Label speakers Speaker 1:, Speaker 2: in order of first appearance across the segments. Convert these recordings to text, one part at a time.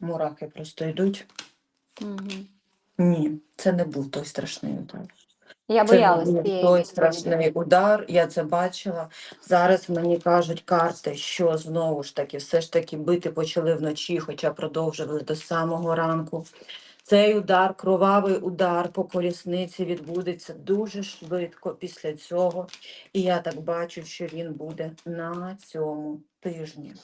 Speaker 1: Мурахи просто йдуть.
Speaker 2: Мгм.
Speaker 1: Ні, це не був той страшний удар.
Speaker 2: Я
Speaker 1: Це був той страшний удар, я це бачила. Зараз мені кажуть карти, що знову ж таки, все ж таки бити почали вночі, хоча продовжували до самого ранку. Цей удар, кровавий удар по колісниці відбудеться дуже швидко після цього. І я так бачу, що він буде на цьому тижні.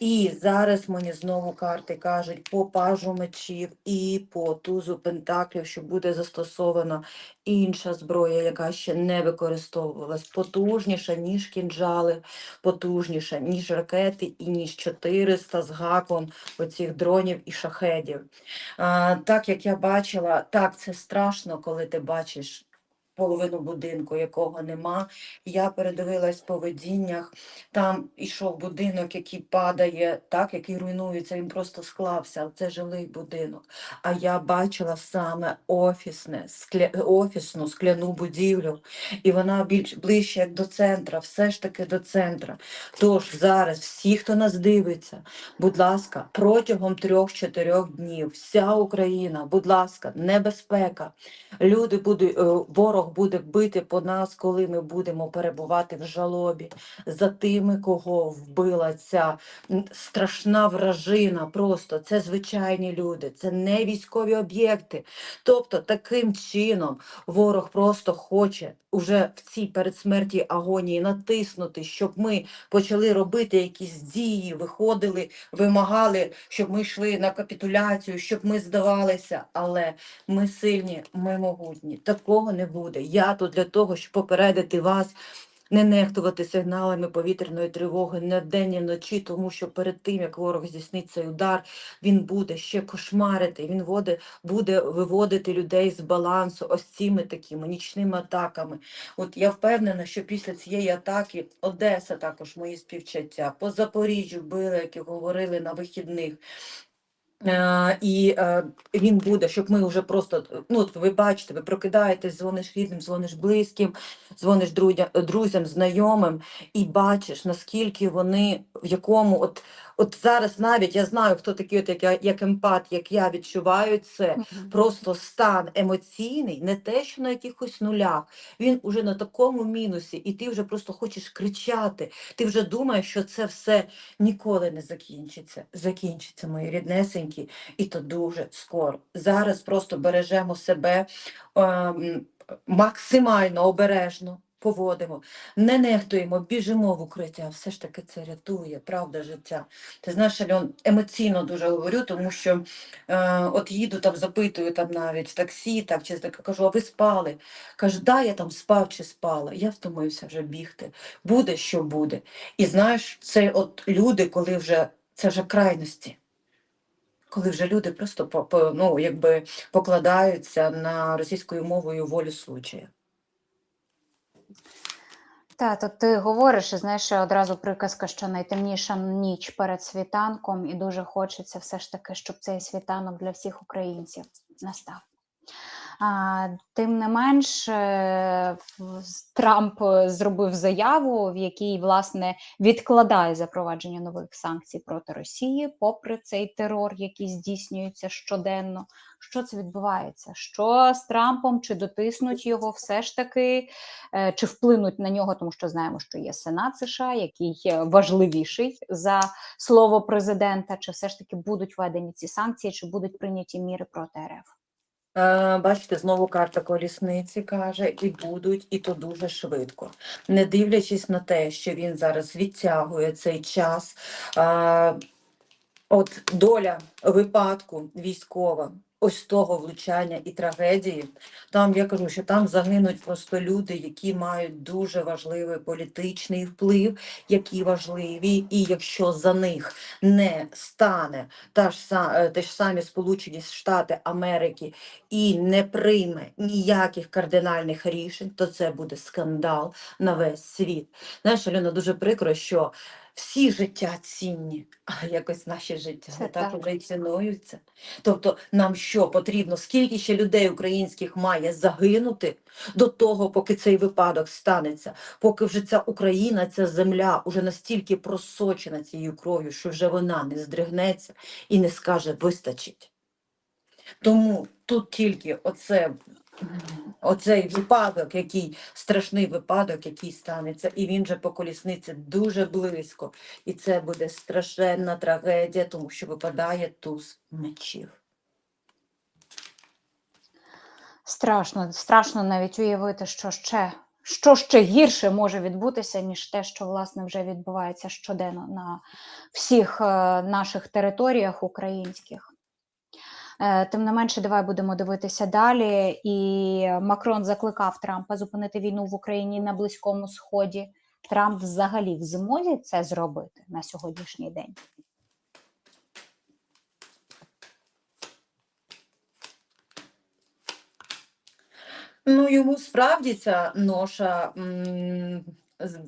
Speaker 1: І зараз мені знову карти кажуть по пажу мечів і по тузу пентаклів, що буде застосована інша зброя, яка ще не використовувалась, потужніша, ніж кінжали, потужніша, ніж ракети і ніж 400 з гаком оцих дронів і шахедів. А, так як я бачила, так це страшно, коли ти бачиш. Половину будинку, якого нема. Я передивилась по видіннях. Там ішов будинок, який падає, так, який руйнується, він просто склався. Це жилий будинок. А я бачила саме офісне, скля... офісну скляну будівлю, і вона більш ближче як до центра, все ж таки до центра. Тож зараз всі, хто нас дивиться, будь ласка, протягом трьох-чотирьох днів вся Україна, будь ласка, небезпека. Люди будуть, е, ворог буде бити по нас, коли ми будемо перебувати в жалобі за тими, кого вбила ця страшна вражина. Просто це звичайні люди, це не військові об'єкти. Тобто, таким чином ворог просто хоче уже в цій передсмертній агонії натиснути, щоб ми почали робити якісь дії, виходили, вимагали, щоб ми йшли на капітуляцію, щоб ми здавалися. Але ми сильні, ми могутні. Такого не буде. Я тут для того, щоб попередити вас. Не нехтувати сигналами повітряної тривоги не вдень, ні вночі, тому що перед тим, як ворог здійснить цей удар, він буде ще кошмарити, він води, буде виводити людей з балансу ось цими такими нічними атаками. От я впевнена, що після цієї атаки Одеса також мої співчуття, по Запоріжжю били, як і говорили на вихідних. Е, і е, він буде, щоб ми вже просто, ну от ви бачите, ви прокидаєтесь, дзвониш рідним, дзвониш близьким, дзвониш друзям, знайомим, і бачиш, наскільки вони в якому, от, от зараз навіть я знаю, хто такий, от як, я- як емпат, як я відчуваю це. Просто стан емоційний, не те, що на якихось нулях. Він уже на такому мінусі, і ти вже просто хочеш кричати. Ти вже думаєш, що це все ніколи не закінчиться. Закінчиться, мої ріднесенькі, і то дуже скоро. Зараз просто бережемо себе ем, максимально обережно. Поводимо, не нехтуємо, біжимо в укриття. Все ж таки це рятує, правда, життя. Ти знаєш, Альон, емоційно дуже говорю, тому що е, от їду там, запитую там навіть в таксі, так чи так кажу, а ви спали? Каже, да, я там спав чи спала. Я втомився вже бігти. Буде, що буде. І знаєш, це от люди, коли вже це вже крайності. Коли вже люди просто ну, якби покладаються на російською мовою волю случая.
Speaker 2: Та, то ти говориш, і знаєш, одразу приказка, що найтемніша ніч перед світанком, і дуже хочеться все ж таки, щоб цей світанок для всіх українців настав. Тим не менш, е, Трамп е, зробив заяву, в якій власне відкладає запровадження нових санкцій проти Росії, попри цей терор, який здійснюється щоденно. Що це відбувається? Що з Трампом? Чи дотиснуть його все ж таки, е, чи вплинуть на нього, тому що знаємо, що є Сенат США, який важливіший за слово президента, чи все ж таки будуть введені ці санкції, чи будуть прийняті міри проти РФ?
Speaker 1: Е, Бачите, знову карта колісниці каже, і будуть, і то дуже швидко. Не дивлячись на те, що він зараз відтягує цей час. е, От доля випадку військова, ось того влучання і трагедії. Там я кажу, що там загинуть просто люди, які мають дуже важливий політичний вплив, які важливі, і якщо за них не стане та ж е, те ж самі Сполучені Штати Америки і не прийме ніяких кардинальних рішень, то це буде скандал на весь світ. Знаєш, Альона, дуже прикро, що всі життя цінні, але якось наші життя
Speaker 2: Це
Speaker 1: не так
Speaker 2: так.
Speaker 1: уже й цінуються. Тобто нам що потрібно, скільки ще людей українських має загинути до того, поки цей випадок станеться, поки вже ця Україна, ця земля уже настільки просочена цією кров'ю, що вже вона не здригнеться і не скаже вистачить. Тому тут тільки оце, оцей випадок, який страшний випадок, який станеться, і він же по колісниці дуже близько. І це буде страшенна трагедія, тому що випадає туз мечів.
Speaker 2: Страшно, страшно навіть уявити, що ще, що ще гірше може відбутися, ніж те, що власне вже відбувається щоденно на всіх е, наших територіях українських. Е, Тим не менше, давай будемо дивитися далі. І Макрон закликав Трампа зупинити війну в Україні на Близькому Сході. Трамп взагалі в змозі це зробити на сьогоднішній день.
Speaker 1: Ну, йому справді ця ноша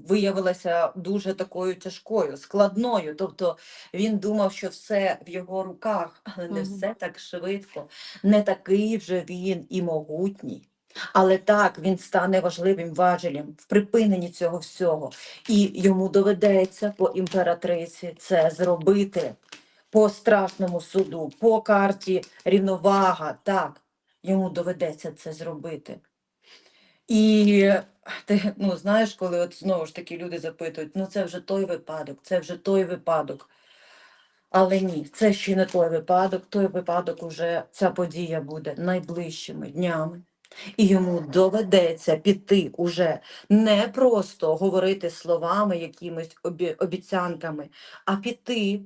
Speaker 1: виявилася дуже такою тяжкою, складною. Тобто він думав, що все в його руках, але не все так швидко, не такий вже він і могутній. Але так, він стане важливим важелем в припиненні цього всього. І йому доведеться по імператриці це зробити по страшному суду, по карті рівновага. Так, йому доведеться це зробити. І ти ну знаєш, коли от знову ж таки люди запитують, ну це вже той випадок, це вже той випадок. Але ні, це ще не той випадок. Той випадок уже ця подія буде найближчими днями. І йому доведеться піти уже не просто говорити словами, якимись обі- обіцянками, а піти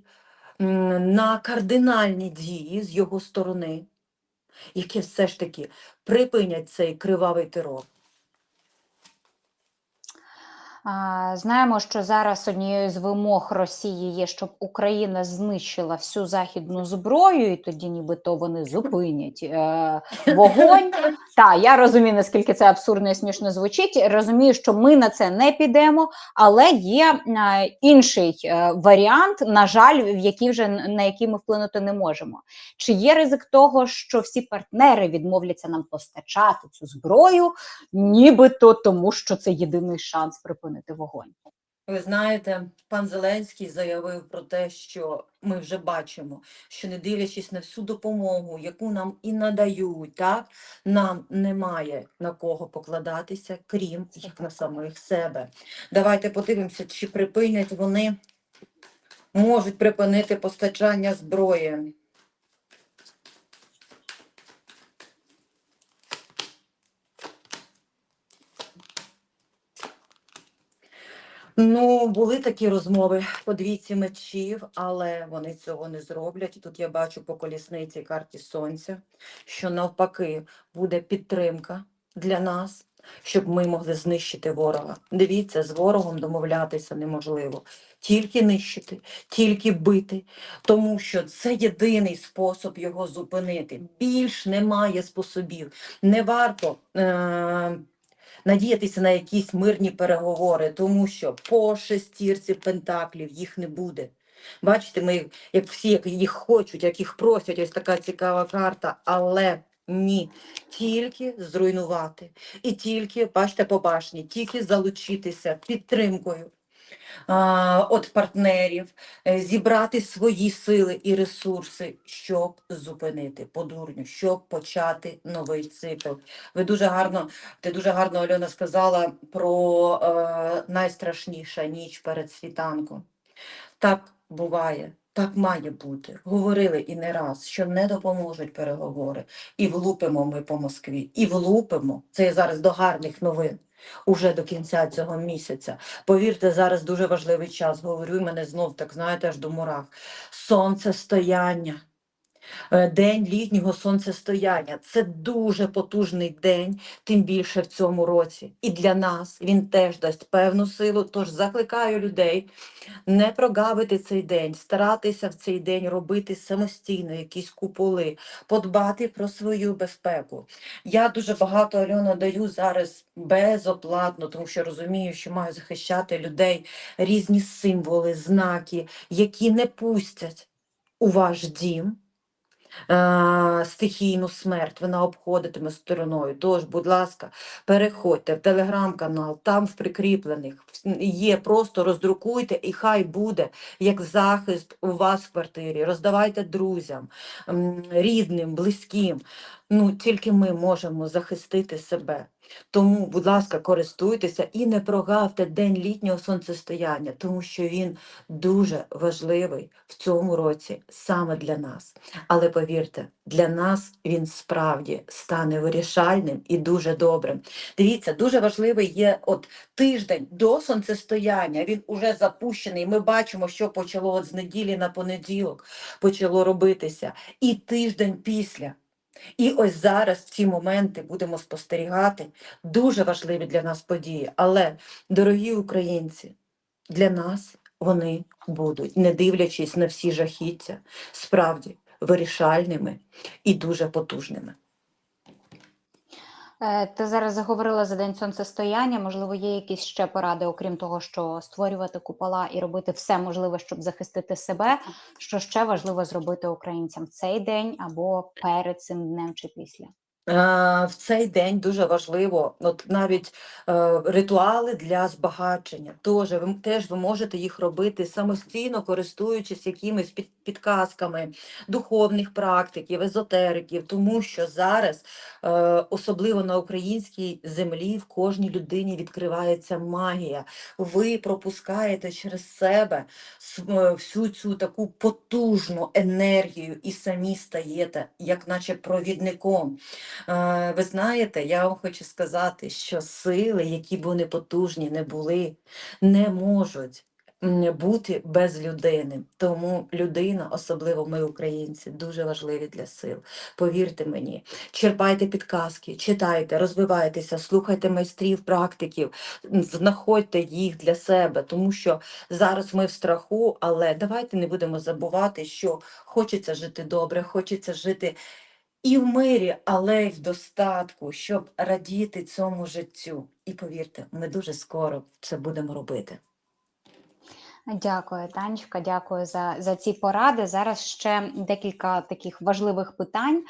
Speaker 1: на кардинальні дії з його сторони, які все ж таки припинять цей кривавий терор.
Speaker 2: Знаємо, що зараз однією з вимог Росії є, щоб Україна знищила всю західну зброю, і тоді нібито вони зупинять е, вогонь. Та я розумію, наскільки це абсурдно і смішно звучить. Розумію, що ми на це не підемо, але є е, інший е, варіант, на жаль, в який вже на який ми вплинути не можемо. Чи є ризик того, що всі партнери відмовляться нам постачати цю зброю, нібито тому, що це єдиний шанс припинити вогонь?
Speaker 1: Ви знаєте, пан Зеленський заявив про те, що ми вже бачимо, що не дивлячись на всю допомогу, яку нам і надають, так нам немає на кого покладатися, крім як на самих себе. Давайте подивимося, чи припинять вони, можуть припинити постачання зброї. Ну, були такі розмови по двійці мечів, але вони цього не зроблять. І тут я бачу по колісниці карті сонця, що навпаки буде підтримка для нас, щоб ми могли знищити ворога. Дивіться, з ворогом домовлятися неможливо. Тільки нищити, тільки бити, тому що це єдиний спосіб його зупинити. Більш немає способів. Не варто. Е- надіятися на якісь мирні переговори, тому що по шестірці пентаклів їх не буде. Бачите, ми як всі як їх хочуть, як їх просять, ось така цікава карта, але ні, тільки зруйнувати. І тільки, бачите, по башні, тільки залучитися підтримкою от партнерів, е, зібрати свої сили і ресурси, щоб зупинити подурню, щоб почати новий цикл. Ви дуже гарно, ти дуже гарно, Альона, сказала про е, найстрашніша ніч перед світанком. Так буває, так має бути. Говорили і не раз, що не допоможуть переговори. І влупимо ми по Москві, і влупимо. Це я зараз до гарних новин. Уже до кінця цього місяця. Повірте, зараз дуже важливий час. Говорю, мене знов так, знаєте, аж до мурах. Сонцестояння. Е, День літнього сонцестояння це дуже потужний день, тим більше в цьому році. І для нас він теж дасть певну силу. Тож закликаю людей не прогавити цей день, старатися в цей день робити самостійно якісь куполи, подбати про свою безпеку. Я дуже багато Альона даю зараз безоплатно, тому що розумію, що маю захищати людей різні символи, знаки, які не пустять у ваш дім е, стихійну смерть, вона обходитиме стороною. Тож, будь ласка, переходьте в телеграм-канал, там в прикріплених є, просто роздрукуйте, і хай буде як захист у вас в квартирі. Роздавайте друзям, рідним, близьким. Ну, тільки ми можемо захистити себе. Тому, будь ласка, користуйтеся і не прогавте день літнього сонцестояння, тому що він дуже важливий в цьому році саме для нас. Але повірте, для нас він справді стане вирішальним і дуже добрим. Дивіться, дуже важливий є от тиждень до сонцестояння. Він уже запущений. Ми бачимо, що почало от з неділі на понеділок почало робитися, і тиждень після. І ось зараз в ці моменти будемо спостерігати дуже важливі для нас події. Але, дорогі українці, для нас вони будуть, не дивлячись на всі жахіття, справді вирішальними і дуже потужними.
Speaker 2: Е, Ти зараз заговорила за день сонцестояння. Можливо, є якісь ще поради, окрім того, що створювати купола і робити все можливе, щоб захистити себе. Що ще важливо зробити українцям в цей день або перед цим днем чи після?
Speaker 1: Е, В цей день дуже важливо, от навіть е, ритуали для збагачення. Теж ви, теж ви можете їх робити самостійно, користуючись якимись під, підказками духовних практиків, езотериків, тому що зараз, е, особливо на українській землі, в кожній людині відкривається магія. Ви пропускаєте через себе всю цю таку потужну енергію і самі стаєте, як наче провідником. Е, Ви знаєте, я вам хочу сказати, що сили, які б вони потужні не були, не можуть бути без людини. Тому людина, особливо ми, українці, дуже важливі для сил. Повірте мені, черпайте підказки, читайте, розвивайтеся, слухайте майстрів, практиків, знаходьте їх для себе, тому що зараз ми в страху, але давайте не будемо забувати, що хочеться жити добре, хочеться жити і в мирі, але й в достатку, щоб радіти цьому життю. І повірте, ми дуже скоро це будемо робити.
Speaker 2: Дякую, Танечка, дякую за, за ці поради. Зараз ще декілька таких важливих питань.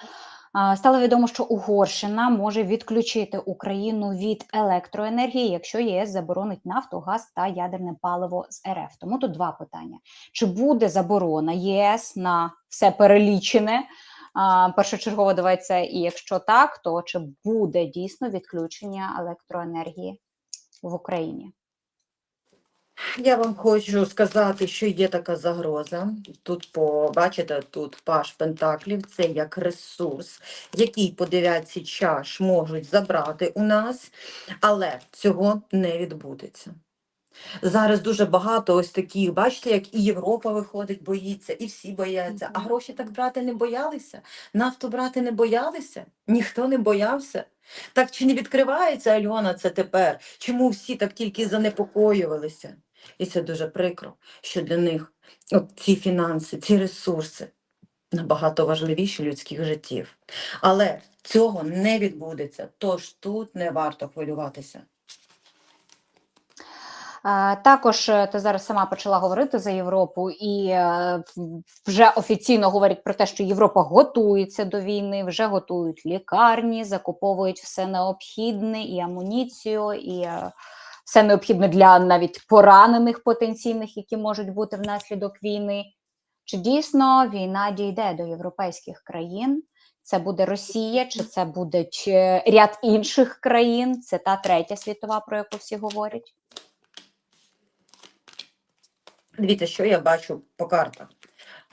Speaker 2: Стало відомо, що Угорщина може відключити Україну від електроенергії, якщо єС заборонить нафту, газ та ядерне паливо з РФ. Тому тут два питання: чи буде заборона ЄС на все перелічене? Першочергово давайте, і якщо так, то чи буде дійсно відключення електроенергії в Україні?
Speaker 1: Я вам хочу сказати, що є така загроза. Тут по бачите, тут паш пентаклів, це як ресурс, який по дев'ятці чаш можуть забрати у нас, але цього не відбудеться. Зараз дуже багато ось таких, бачите, як і Європа виходить, боїться, і всі бояться. А гроші так брати не боялися, нафту брати не боялися, ніхто не боявся. Так чи не відкривається Альона це тепер? Чому всі так тільки занепокоювалися? І це дуже прикро, що для них от ці фінанси, ці ресурси набагато важливіші людських життів. Але цього не відбудеться, тож тут не варто хвилюватися.
Speaker 2: Також е, ти зараз сама почала говорити за Європу, і е, вже офіційно говорять про те, що Європа готується до війни, вже готують лікарні, закуповують все необхідне і амуніцію, і е, все необхідне для навіть поранених потенційних, які можуть бути внаслідок війни. Чи дійсно війна дійде до європейських країн? Це буде Росія, чи це буде ряд інших країн? Це та третя світова, про яку всі говорять.
Speaker 1: Дивіться, що я бачу по картах.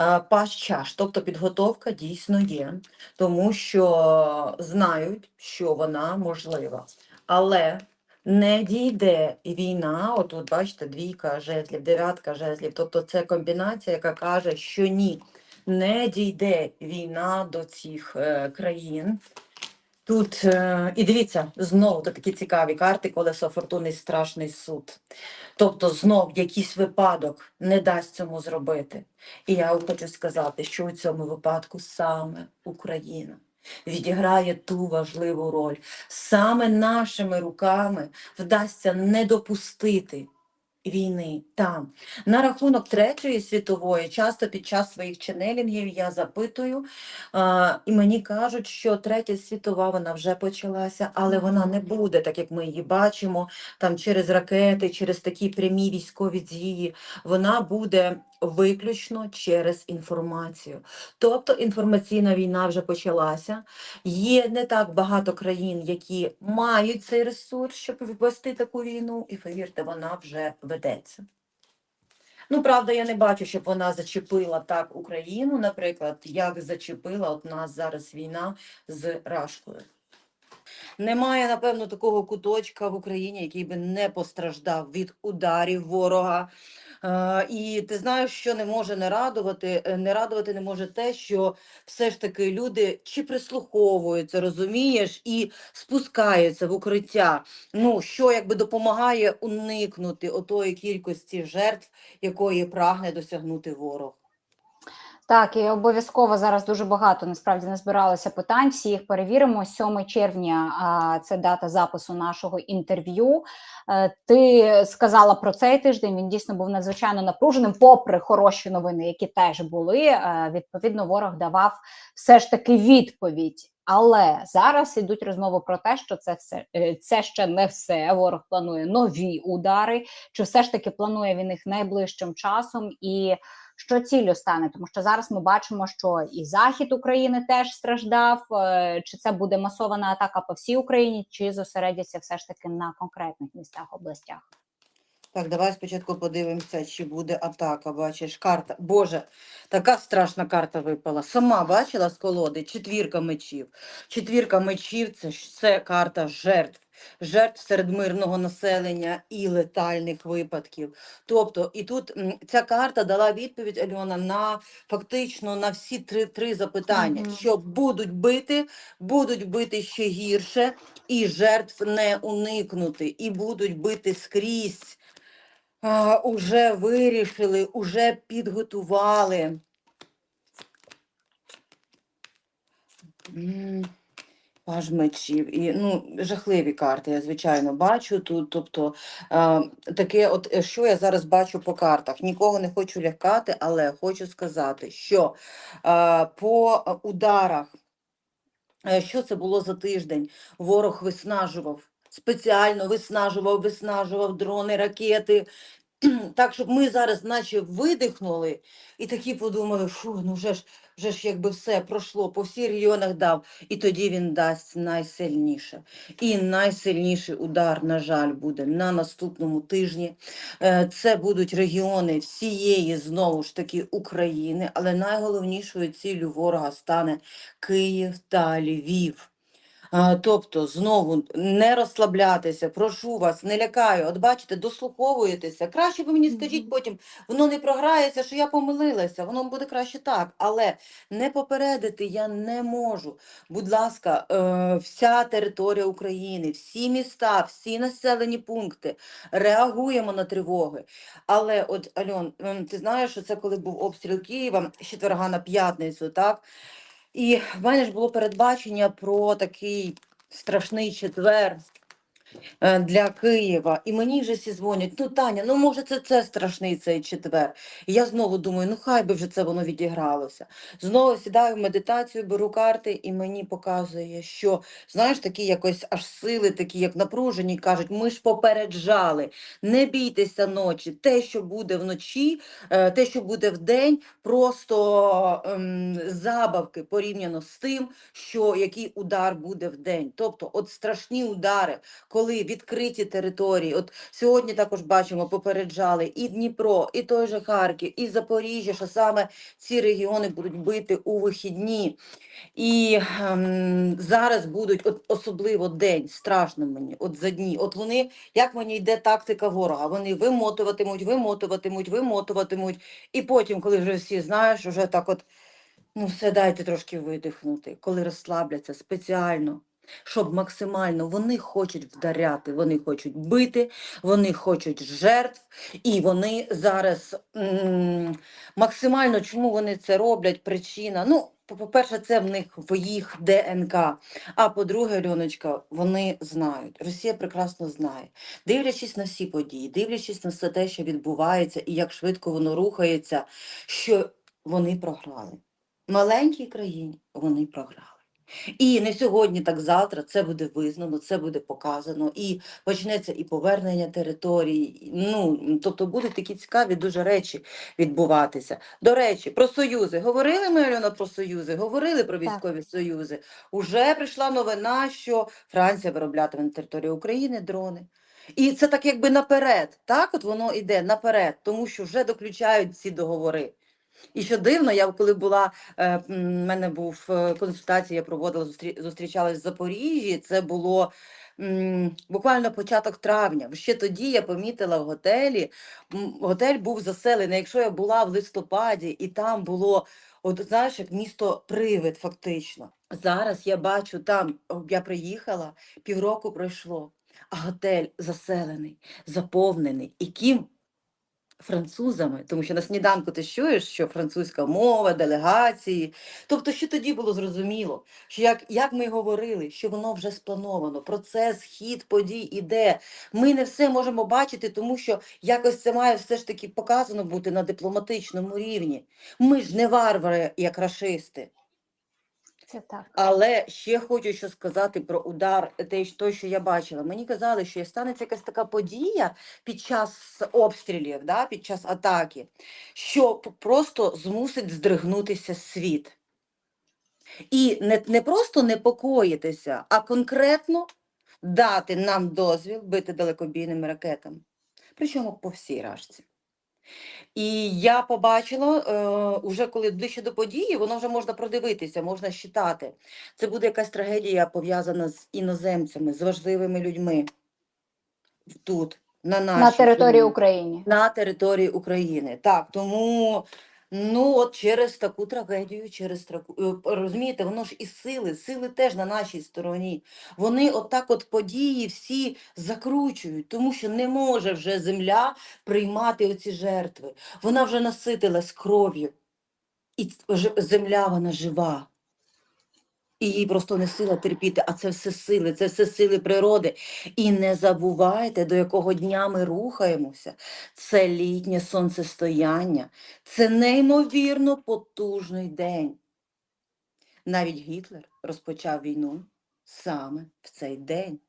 Speaker 1: Е, Паш чаш, тобто підготовка дійсно є, тому що знають, що вона можлива. Але не дійде війна, отут бачите, двійка жезлів, дев'ятка жезлів. Тобто це комбінація, яка каже, що ні, не дійде війна до цих е, країн. Тут е, і дивіться, знову такі цікаві карти, колесо фортуни, страшний суд. Тобто, знов якийсь випадок не дасть цьому зробити. І я хочу сказати, що у цьому випадку саме Україна відіграє ту важливу роль. Саме нашими руками вдасться не допустити війни там. На рахунок Третьої світової, часто під час своїх ченелінгів я запитую, а, і мені кажуть, що Третя світова вона вже почалася, але вона не буде, так як ми її бачимо, там через ракети, через такі прямі військові дії. Вона буде виключно через інформацію. Тобто інформаційна війна вже почалася. Є не так багато країн, які мають цей ресурс, щоб ввести таку війну, і повірте, вона вже ведеться. Ну, правда, я не бачу, щоб вона зачепила так Україну, наприклад, як зачепила от нас зараз війна з Рашкою. Немає, напевно, такого куточка в Україні, який би не постраждав від ударів ворога. Е, і ти знаєш, що не може не радувати. Е, Не радувати не може те, що все ж таки люди чи прислуховуються, розумієш, і спускаються в укриття. Ну, що якби допомагає уникнути отої кількості жертв, якої прагне досягнути ворог.
Speaker 2: Так, і обов'язково зараз дуже багато насправді назбиралося питань. Всі їх перевіримо. 7 червня це дата запису нашого інтерв'ю. Е, Ти сказала про цей тиждень. Він дійсно був надзвичайно напруженим, попри хороші новини, які теж були. Е, Відповідно, ворог давав все ж таки відповідь. Але зараз ідуть розмови про те, що це все е, це ще не все. Ворог планує нові удари. Чи все ж таки планує він їх найближчим часом? І що ціллю стане, тому що зараз ми бачимо, що і захід України теж страждав. е, Чи це буде масована атака по всій Україні, чи зосередяться все ж таки на конкретних містах областях?
Speaker 1: Так, давай спочатку подивимося, чи буде атака. Бачиш, карта. Боже, така страшна карта випала. Сама бачила з колоди четвірка мечів. Четвірка мечів це, це карта жертв. Жертв серед мирного населення і летальних випадків. Тобто, і тут ця карта дала відповідь Альона на фактично на всі три, три запитання:
Speaker 2: Мгм.
Speaker 1: що будуть бити, будуть бити ще гірше, і жертв не уникнути, і будуть бити скрізь. Уже вирішили, уже підготували. Паж мечів. І, ну, жахливі карти, я звичайно бачу тут. Тобто, а, таке, от е, що я зараз бачу по картах. Нікого не хочу лякати, але хочу сказати, що а, по ударах, е, що це було за тиждень? Ворог виснажував. Спеціально виснажував, виснажував дрони, ракети, так, щоб ми зараз наче видихнули і такі подумали, фу, ну вже ж, вже ж якби все пройшло, по всіх регіонах дав, і тоді він дасть найсильніше. І найсильніший удар, на жаль, буде на наступному тижні. Е, Це будуть регіони всієї, знову ж таки, України, але найголовнішою ціллю ворога стане Київ та Львів. Тобто, знову не розслаблятися, прошу вас, не лякаю. От бачите, дослуховуєтеся. Краще ви мені скажіть потім, воно не програється, що я помилилася, воно буде краще так. Але не попередити я не можу. Будь ласка, е, вся територія України, всі міста, всі населені пункти, реагуємо на тривоги. Але от, Альон, ем, ти знаєш, що це коли був обстріл Києва з четверга на п'ятницю, так? І в мене ж було передбачення про такий страшний четвер для Києва. І мені вже всі дзвонять, ну Таня, ну може це, це страшний цей четвер. І я знову думаю, ну хай би вже це воно відігралося. Знову сідаю в медитацію, беру карти, і мені показує, що знаєш, такі якось аж сили, такі як напружені, кажуть, ми ж попереджали, не бійтеся ночі. Те, що буде вночі, е, те, що буде вдень, просто ем, забавки порівняно з тим, що який удар буде вдень. Тобто, от страшні удари, коли відкриті території. От сьогодні також бачимо, попереджали і Дніпро, і той же Харків, і Запоріжжя, що саме ці регіони будуть бити у вихідні. І ем, зараз будуть от, особливо день, страшно мені, от за дні. От вони, як мені йде тактика ворога, вони вимотуватимуть, вимотуватимуть, вимотуватимуть. І потім, коли вже всі знаєш, вже так от Ну, все дайте трошки видихнути, коли розслабляться спеціально, щоб максимально вони хочуть вдаряти, вони хочуть бити, вони хочуть жертв, і вони зараз максимально чому вони це роблять? Причина. Ну, по- по-перше, це в них в їх ДНК. А по-друге, Альоночка, вони знають. Росія прекрасно знає. Дивлячись на всі події, дивлячись на все те, що відбувається, і як швидко воно рухається, що вони програли маленькій країні вони програли. І не сьогодні, так завтра це буде визнано, це буде показано, і почнеться і повернення територій. Ну тобто будуть такі цікаві дуже речі відбуватися. До речі, про союзи. Говорили ми Альона про союзи, говорили про
Speaker 2: Так.
Speaker 1: військові союзи. Уже прийшла новина, що Франція вироблятиме на території України дрони. І це так якби наперед, так от воно йде наперед, тому що вже доключають ці договори. І що дивно, я коли була, е, в мене був е, консультація, я проводила, зустрі, зустрічалась в Запоріжжі, це було буквально початок травня. Ще тоді я помітила в готелі, готель був заселений, якщо я була в листопаді, і там було, от знаєш, як місто привид фактично. Зараз я бачу там, я приїхала, півроку пройшло, а готель заселений, заповнений. І ким? Французами, тому що на сніданку ти чуєш, що французька мова, делегації. Тобто, що тоді було зрозуміло, що як, як ми говорили, що воно вже сплановано, процес, хід подій іде. Ми не все можемо бачити, тому що якось це має все ж таки показано бути на дипломатичному рівні. Ми ж не варвари, як рашисти.
Speaker 2: Це так.
Speaker 1: Але ще хочу що сказати про удар, те, що- той, що я бачила. Мені казали, що станеться якась така подія під час обстрілів, да, під час атаки, що просто змусить здригнутися світ. І не, не просто непокоїтися, а конкретно дати нам дозвіл бити далекобійними ракетами. Причому по всій рашці. І я побачила, е, уже коли ближче до події, воно вже можна продивитися, можна считати. Це буде якась трагедія пов'язана з іноземцями, з важливими людьми тут, на нашій
Speaker 2: На території України.
Speaker 1: на території України. Так, тому ну от через таку трагедію, через таку е, розумієте, воно ж і сили, сили теж на нашій стороні. Вони отак от події всі закручують, тому що не може вже земля приймати оці жертви. Вона вже наситилась кров'ю. І земля вона жива. І їй просто не сила терпіти, а це все сили, це все сили природи. І не забувайте, до якого дня ми рухаємося. Це літнє сонцестояння, це неймовірно потужний день. Навіть Гітлер розпочав війну саме в цей день.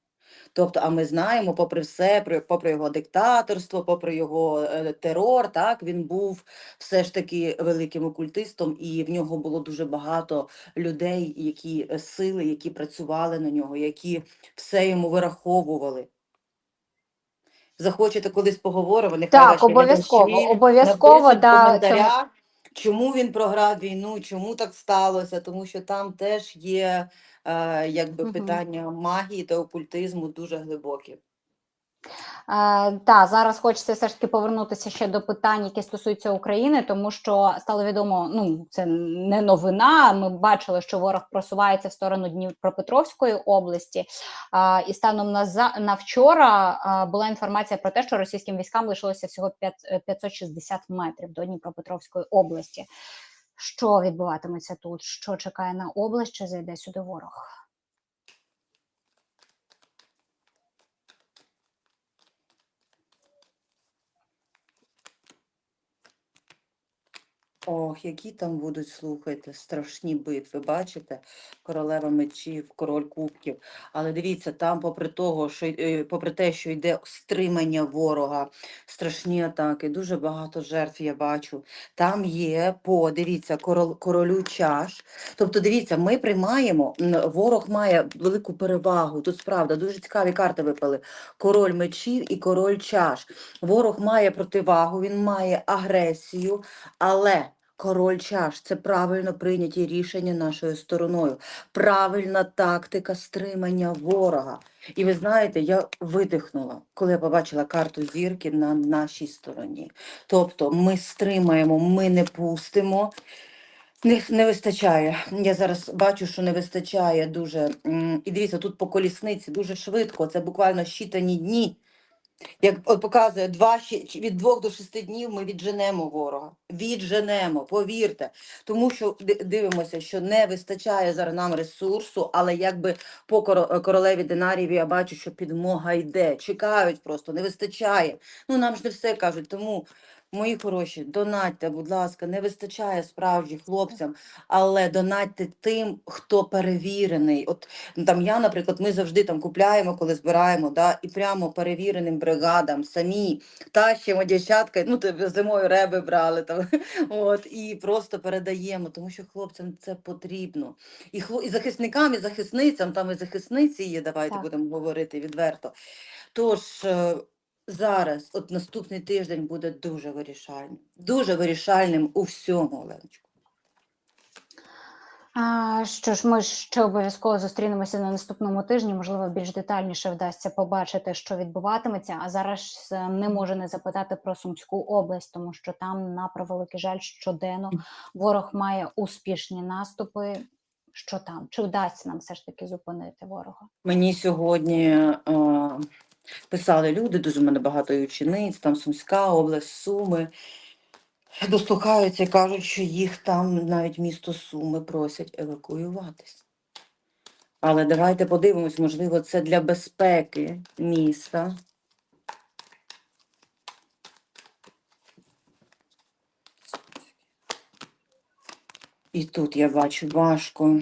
Speaker 1: Тобто, а ми знаємо, попри все, попри його диктаторство, попри його е, терор, так він був все ж таки великим окультистом, і в нього було дуже багато людей, які е, сили, які працювали на нього, які все йому вираховували. Захочете колись поговоримо, нехай
Speaker 2: Так, обов'язково, обов'язково, да,
Speaker 1: коментарях, чому він програв війну, чому так сталося, тому що там теж є якби
Speaker 2: Мгм.
Speaker 1: питання магії та окультизму дуже глибокі.
Speaker 2: Е, та зараз хочеться все ж таки повернутися ще до питань, які стосуються України, тому що стало відомо, ну це не новина. Ми бачили, що ворог просувається в сторону Дніпропетровської області. А, і станом на за на вчора а, була інформація про те, що російським військам лишилося всього 5, е, 560 метрів до Дніпропетровської області. Що відбуватиметься тут? Що чекає на область? Чи зайде сюди ворог?
Speaker 1: Ох, які там будуть, слухайте, страшні битви, бачите? Королева мечів, король кубків. Але дивіться, там, попри того, що е, попри те, що йде стримання ворога, страшні атаки, дуже багато жертв я бачу. Там є по, дивіться, корол, королю чаш. Тобто, дивіться, ми приймаємо, ворог має велику перевагу. Тут справда дуже цікаві карти випали. Король мечів і король чаш. Ворог має противагу, він має агресію, але король чаш це правильно прийняті рішення нашою стороною, правильна тактика стримання ворога. І ви знаєте, я видихнула, коли я побачила карту зірки на нашій стороні. Тобто ми стримаємо, ми не пустимо. Не, не вистачає. Я зараз бачу, що не вистачає дуже. І дивіться, тут по колісниці дуже швидко. Це буквально щитані дні. Як от показує, два, від двох до шести днів ми відженемо ворога. Відженемо, повірте. Тому що дивимося, що не вистачає зараз нам ресурсу, але якби по е, королеві Динарієві я бачу, що підмога йде. Чекають просто, не вистачає. Ну нам ж не все кажуть. Тому, мої хороші, донатьте, будь ласка, не вистачає справді хлопцям, але донатьте тим, хто перевірений. От Ну, Там я, наприклад, ми завжди там купляємо, коли збираємо, да, і прямо перевіреним бригадам самі тащимо дівчатка, ну зимою реби брали там, от, і просто передаємо, тому що хлопцям це потрібно. І, хло, і захисникам, і захисницям, там і захисниці є, давайте
Speaker 2: Так.
Speaker 1: будемо говорити відверто. Тож е, зараз, от наступний тиждень буде дуже вирішальним, дуже вирішальним у всьому, Оленочку.
Speaker 2: А, що ж, ми ще обов'язково зустрінемося на наступному тижні. Можливо, більш детальніше вдасться побачити, що відбуватиметься. А зараз е, не можу не запитати про Сумську область, тому що там, на превеликий жаль, щоденно ворог має успішні наступи. Що там? Чи вдасться нам все ж таки зупинити ворога?
Speaker 1: Мені сьогодні е, писали люди, дуже в мене багато і учениць, там Сумська область, Суми. Дослухаються і кажуть, що їх там навіть місто Суми просять евакуюватись. Але давайте подивимось, можливо, це для безпеки міста. І тут я бачу важко.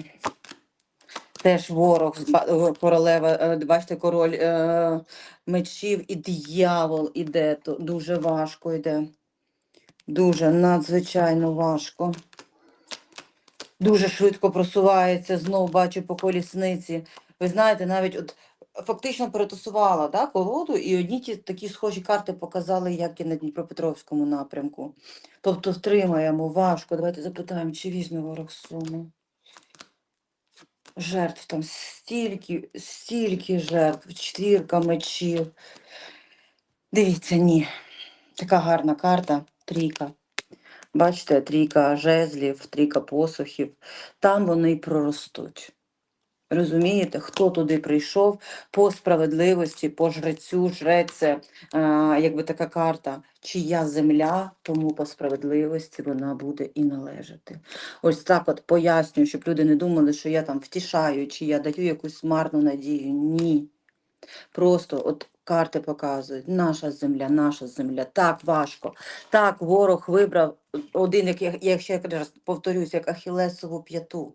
Speaker 1: Теж ворог, е, королева, е, бачите, король е, мечів і диявол іде, то дуже важко йде. Дуже надзвичайно важко. Дуже швидко просувається, знов бачу по колісниці. Ви знаєте, навіть от фактично перетасувала да, колоду, і одні ті такі схожі карти показали, як і на Дніпропетровському напрямку. Тобто втримаємо важко. Давайте запитаємо, чи візьме ворог суму. Жертв там стільки, стільки жертв, четвірка мечів. Дивіться, ні. Така гарна карта, трійка. Бачите, трійка жезлів, трійка посухів. Там вони проростуть. Розумієте, хто туди прийшов по справедливості, по жрецю, жрець це якби така карта, чия земля, тому по справедливості вона буде і належати. Ось так от пояснюю, щоб люди не думали, що я там втішаю, чи я даю якусь марну надію. Ні. Просто от карти показують, наша земля, наша земля, так важко. Так, ворог вибрав один, як я, я раз повторюсь, як Ахілесову п'яту.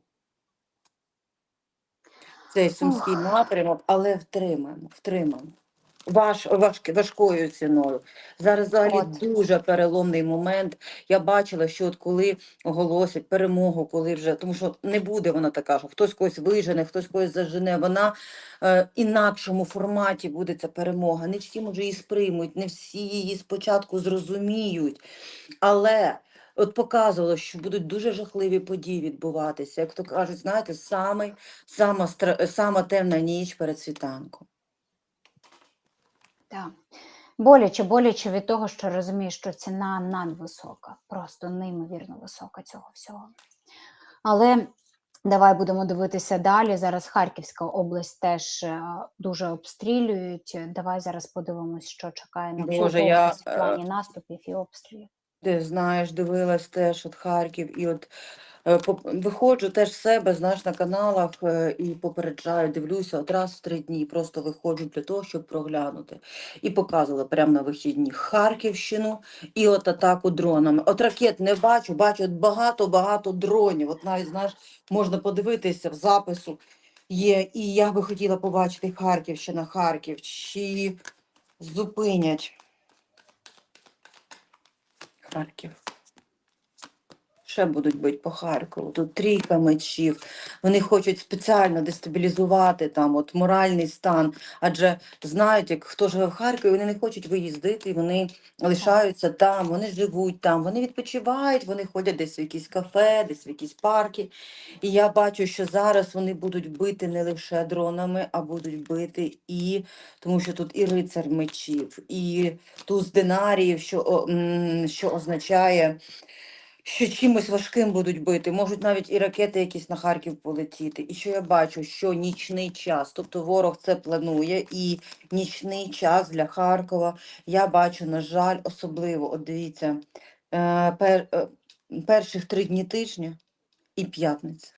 Speaker 1: Цей сумський напрямок, але втримаємо, втримаємо. Важ, важк, важкою ціною. Зараз взагалі
Speaker 2: От.
Speaker 1: дуже переломний момент. Я бачила, що от коли оголосять перемогу, коли вже, тому що не буде вона така, що хтось когось вижене, хтось когось зажене. Вона е, інакшому форматі буде ця перемога. Не всі може її сприймуть, не всі її спочатку зрозуміють. Але от показувало, що будуть дуже жахливі події відбуватися. Як то кажуть, знаєте, самий, сама, сама темна ніч перед світанком.
Speaker 2: Так. Боляче, боляче від того, що розумієш, що ціна надвисока, просто неймовірно висока цього всього. Але давай будемо дивитися далі. Зараз Харківська область теж е, дуже обстрілюють. Давай зараз подивимось, що чекає на
Speaker 1: Боже, я,
Speaker 2: в
Speaker 1: е,
Speaker 2: плані наступів і обстрілів.
Speaker 1: Ти знаєш, дивилась теж от Харків, і от е, виходжу теж з себе, знаєш, на каналах е, і попереджаю, дивлюся, раз в три дні просто виходжу для того, щоб проглянути. І показувала прямо на вихідні Харківщину і от атаку дронами. От ракет не бачу, бачу багато-багато дронів. От навіть, знаєш, можна подивитися в запису є. І я би хотіла побачити Харківщина, Харків, чи зупинять Харків. Ще будуть бити по Харкову. Тут трійка мечів. Вони хочуть спеціально дестабілізувати там от моральний стан. Адже знають, як хто живе в Харкові, вони не хочуть виїздити, вони лишаються там, вони живуть там, вони відпочивають, вони ходять десь в якісь кафе, десь в якісь парки. І я бачу, що зараз вони будуть бити не лише дронами, а будуть бити і тому, що тут і рицар мечів, і туз динаріїв, що, що означає що чимось важким будуть бити, можуть навіть і ракети якісь на Харків полетіти. І що я бачу, що нічний час, тобто ворог це планує, і нічний час для Харкова я бачу, на жаль, особливо, от дивіться, е, пер, е, перших три дні тижня і п'ятниця.